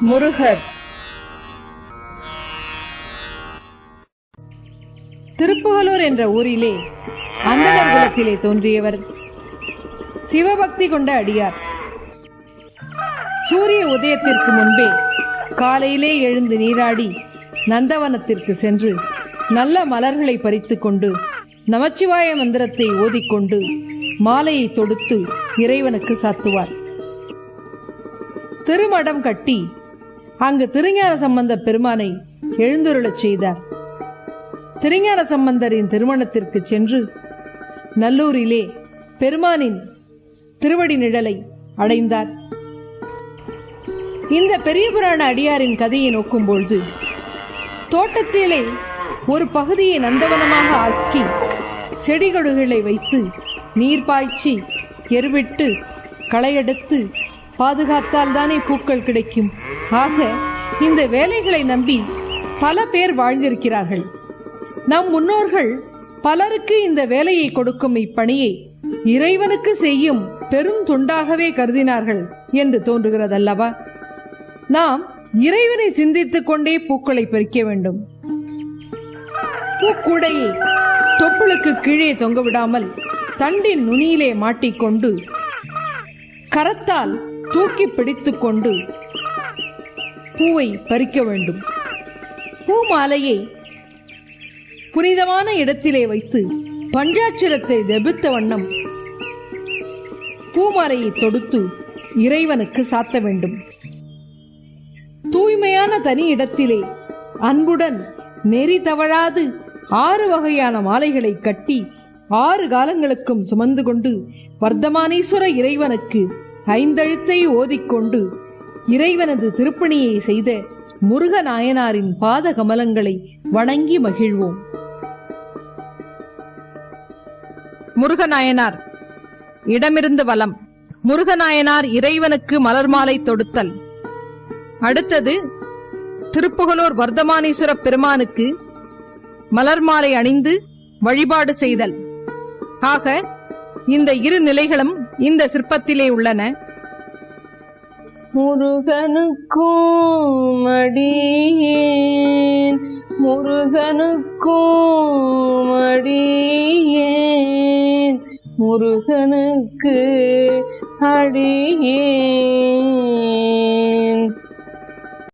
முருகர். திருப்புகலூர் என்ற ஊரிலே அந்தணர் குலத்திலே தோன்றியவர். சிவபக்தி கொண்ட அடியார். சூரிய உதயத்திற்கு முன்பே காலையிலே எழுந்து நீராடி நந்தவனத்திற்கு சென்று நல்ல மலர்களை பறித்துக் கொண்டு நமச்சிவாய மந்திரத்தை ஓதிக்கொண்டு மாலையை தொடுத்து இறைவனுக்கு சாத்துவார். திருமடம் கட்டி அங்கு திருஞான சம்பந்த பெருமானை எழுந்துருளச் செய்தார். திருஞான சம்பந்தரின் திருமணத்திற்கு சென்று நல்லூரிலே பெருமானின் திருவடி நிழலை அடைந்தார். இந்த பெரிய புராண அடியாரின் கதையை நோக்கும்பொழுது தோட்டத்திலே ஒரு பகுதியை நந்தவனமாக ஆக்கி செடிகொடுகளை வைத்து நீர் பாய்ச்சி எருவிட்டு களையெடுத்து பாதுகாத்தால் தானே பூக்கள் கிடைக்கும். ஆக இந்த வேலைகளை நம்பி பல பேர் வாழ்ந்திருக்கிறார்கள். நம் முன்னோர்கள் பலருக்கு இந்த வேலையை கொடுக்கும் இப்பணியை இறைவனுக்கு செய்யும் பெரும் துண்டாகவே கருதினார்கள் என்று தோன்றுகிறதல்லவா? நாம் இறைவனை சிந்தித்துக் கொண்டே பூக்களை பறிக்க வேண்டும். பூக்கூடையை தொப்புளுக்கு கீழே தொங்க விடாமல் தண்டின் நுனியிலே மாட்டிக்கொண்டு கரத்தால் தூக்கி பிடித்துக் கொண்டு பூவை பறிக்க வேண்டும். பூ மாலையை புனிதமான இடத்திலே வைத்து பஞ்சாட்சரத்தை ஜெபித்த வண்ணம் பூமாலையை தொடுத்து இறைவனுக்கு சாத்த வேண்டும். தூய்மையான தனி இடத்திலே அன்புடன் நெறி தவழாது ஆறு வகையான மாலைகளை கட்டி ஆறு காலங்களுக்கும் சுமந்து கொண்டு வர்த்தமானீஸ்வர இறைவனுக்கு ஐந்தெழுத்தை ஓதிக்கொண்டு இறைவனது திருப்பணியை செய்த முருகநாயனாரின் பாத கமலங்களை வணங்கி மகிழ்வோம். முருகநாயனார் இடமிருந்து வலம். முருகநாயனார் இறைவனுக்கு மலர் மாலை தொடுத்தல். அடுத்தது திருப்புகலூர் வர்த்தமானீஸ்வர பெருமானுக்கு மலர் மாலை அணிந்து வழிபாடு செய்தல். ஆக இந்த இரு நிலைகளும் இந்த சிற்பத்திலே உள்ளன. முருகனுக்கும் அடியேன். முருகனுக்கும் அடியேன். முருகனுக்கு அடியேன்.